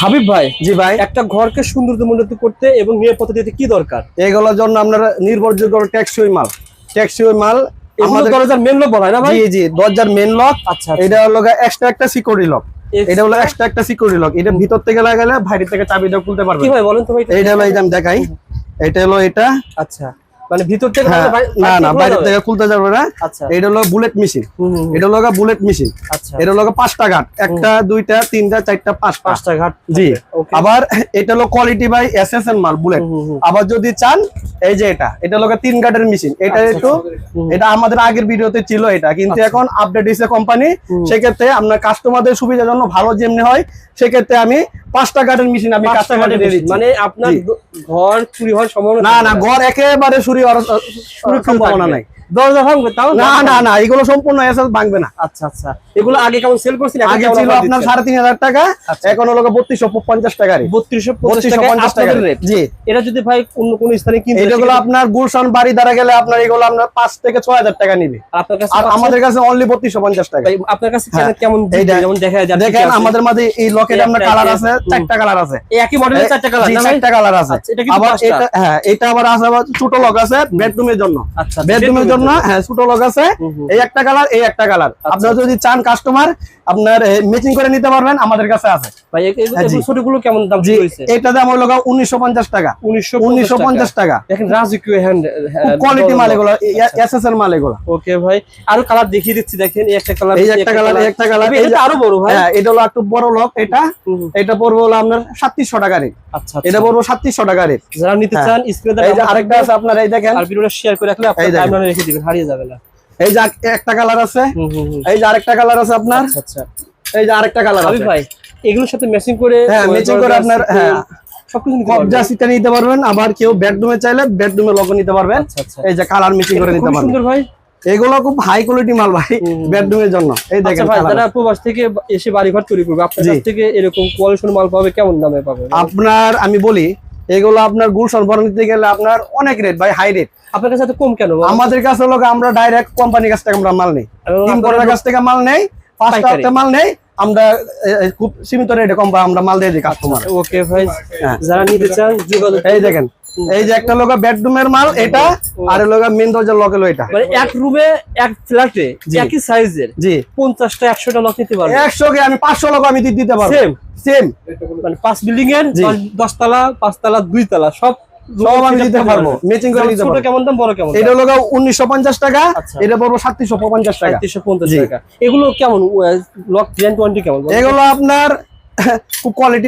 হাবিব ভাই জি ভাই। একটা ঘরকে সুন্দর উন্নত করতে এবং নিরাপত্তা দিতে কি দরকার? এগুলোর জন্য আপনারা নির্ভরযোগ্য ট্যাক্সই মাল। ট্যাক্সই মাল আমাদের দরজার মেন লোক বলা না ভাই? জি জি দরজার মেন লক আচ্ছা আচ্ছা। এটা হলো এক্সট্রা একটা সিকিউরিটি লক এটা হলো এক্সট্রা একটা সিকিউরিটি লক এটা ভিতর থেকে লাগালে বাইরে থেকে চাবিটা খুলতে পারবে কি ভাই বলেন তো ভাই এটা? হলো এই যে আমি দেখাই। এটা হলো এটা। আচ্ছা। মানে ভিতর থেকে হ্যাঁ, না না বাইরে থেকে খুলতে যাবে না। আচ্ছা। এটা হলো বুলেট মেশিন। এটা হলো বুলেট মেশিন আচ্ছা। এটা হলো পাঁচটা ঘাট। একটা দুইটা তিনটা চারটা পাঁচটা। পাঁচটা ঘাট জি। আবার এটা হলো কোয়ালিটি বাই এসএসএন মাল বুলেট হুম, হুম, হুম। আবার যদি চান এই যে এটা এটা হলো তিন গাটের মেশিন এটা আচ্ছা, একটু এটা আমাদের আগের ভিডিওতে ছিল এটা। কিন্তু। এখন আপডেট দিয়েছে কোম্পানি সেক্ষেত্রে আপনার কাস্টমারদের সুবিধার জন্য ভালো যেমনি হয় সেক্ষেত্রে আমি পাঁচটা গাটের মেশিন আমি দিয়ে দিচ্ছি। মানে আপনার ঘর চুরি হওয়ার সম্ভাবনা না না ঘর একেবারে চুরি হওয়ার সম্ভাবনা নাই। দরজা ভাঙবে তাও না না না? এগুলো সম্পূর্ণ এসএস ভাঙবে না। আচ্ছা আচ্ছা। এগুলো আগে কেমন সেল করছেন আগে ছিল আপনার টাকা আচ্ছা। এখন হলো বত্রিশশো পঞ্চাশ টাকা বত্রিশশো বত্রিশশো পঞ্চাশ রেট জি। এটা যদি ভাই অন্য কোনো স্থানে কিনতে এগুলো আপনার গুলশান বাড়ি দ্বারা গেলে আপনার এগুলো থেকে ছয় হাজার টাকা নিবে। আপনার কাছে আর আমাদের কাছে অনলি টাকা। আপনার কাছে হ্যাঁ, কেমন যেমন দেখা যায় দেখেন আমাদের মাঝে এই লকেট আপনার কালার আছে চারটা কালার আছে। একই মডেলের চারটা কালার না চারটা কালার আছে। আবার এটা হ্যাঁ এটা আবার আছে ছোট লক আছে বেডরুমের জন্য। আচ্ছা বেডরুমের জন্য হ্যাঁ ছোট লক আছে। এই একটা কালার এই একটা কালার আচ্ছা, আপনারা যদি চান কাস্টমার আপনার ম্যাচিং করে নিতে পারবেন আমাদের কাছে আছে। ভাই এ- এ- হ্যাঁ, ছোটগুলো কেমন দাম রয়েছে? এটা দাম হলো উনিশশো পঞ্চাশ টাকা। উনিশশো উনিশশো পঞ্চাশ টাকা। দেখেন রাজকীয় হ্যান্ড কোয়ালিটি মাল এগুলো আচ্ছা। এস এস এর মাল এগুলো। ওকে ভাই আরও কালার দেখিয়ে দিচ্ছি দেখেন এই একটা কালার এই একটা কালার এই একটা কালার এটা আরও বড় ভাই। হ্যাঁ এটা হলো একটু বড় লক এটা। এটা পড়ব হলো আপনার সাতত্রিশশো টাকা রেট আচ্ছা এটা পড়ব সাতত্রিশশো টাকা রেট যারা নিতে হ্যাঁ। চান স্ক্রিনে আরেকটা আছে আপনার এই দেখেন। আর ভিডিওটা শেয়ার করে রাখলে আপনার রেখে দিবেন হারিয়ে যাবে না। এই যে একটা কালার আছে। এই যে আরেকটা কালার আছে আপনার। আচ্ছা আচ্ছা। এই যে আরেকটা কালার আছে। ভাই এগুলোর সাথে ম্যাচিং করে হ্যাঁ, matching করে আপনার, হ্যাঁ। নিতে কবজা পারবেন। নিতে পারবেন আবার কেউ বেডরুমে চাইলে বেডরুমে লক নিতে পারবেন। আচ্ছা আচ্ছা। এই যে কালার মিক্সিং করে নিতে পারবেন। সুন্দর ভাই। এগুলো খুব হাই কোয়ালিটি মাল ভাই। বেডরুমের জন্য। এই দেখেন ভাই। যারা প্রবাস থেকে এসে বাড়ি ঘর তৈরি করবে আপনার কাছ থেকে এরকম মাল পাবে কেমন দামে পাবে? আপনার আমি বলি এগুলো আপনার গুলশন বড় নিতে গেলে আপনার অনেক রেট ভাই হাই রেট আপনার কাছে কম কেন আমাদের কাছে হলো আমরা ডাইরেক্ট কোম্পানির কাছ থেকে আমরা মাল নেই। ইম্পোর্টারের কাছ থেকে মাল নেই পাঁচ মাল নেই আমরা খুব সীমিত রেটে কম আমরা মাল দিয়ে দিই কাস্টমার ওকে ভাই হ্যাঁ। যারা নিতে চান যোগাযোগ এই দেখেন এই যে একটা লোক বেডরুমের মাল এটা আর লোক মেন দরজার লক হলো এটা। মানে এক রুমে এক ফ্ল্যাটে একই সাইজের জি। পঞ্চাশটা একশোটা লক নিতে পারবে। একশো কে আমি পাঁচশো লোক আমি দিতে পারব। Same same. মানে পাঁচ বিল্ডিং এর দশ তালা পাঁচ তালা দুই তালা সব সব আমি দিতে পারব। ম্যাচিং করে দিতে পারব। কেমন দাম বড় কেমন এটা হলো টাকা আচ্ছা। এটা পড়ব সাতত্রিশশো পঞ্চাশ টাকা। সাঁত্রিশশো পঞ্চাশ জি। টাকা। এগুলো কেমন? লক কেমন? এগুলো আপনার খুব কোয়ালিটি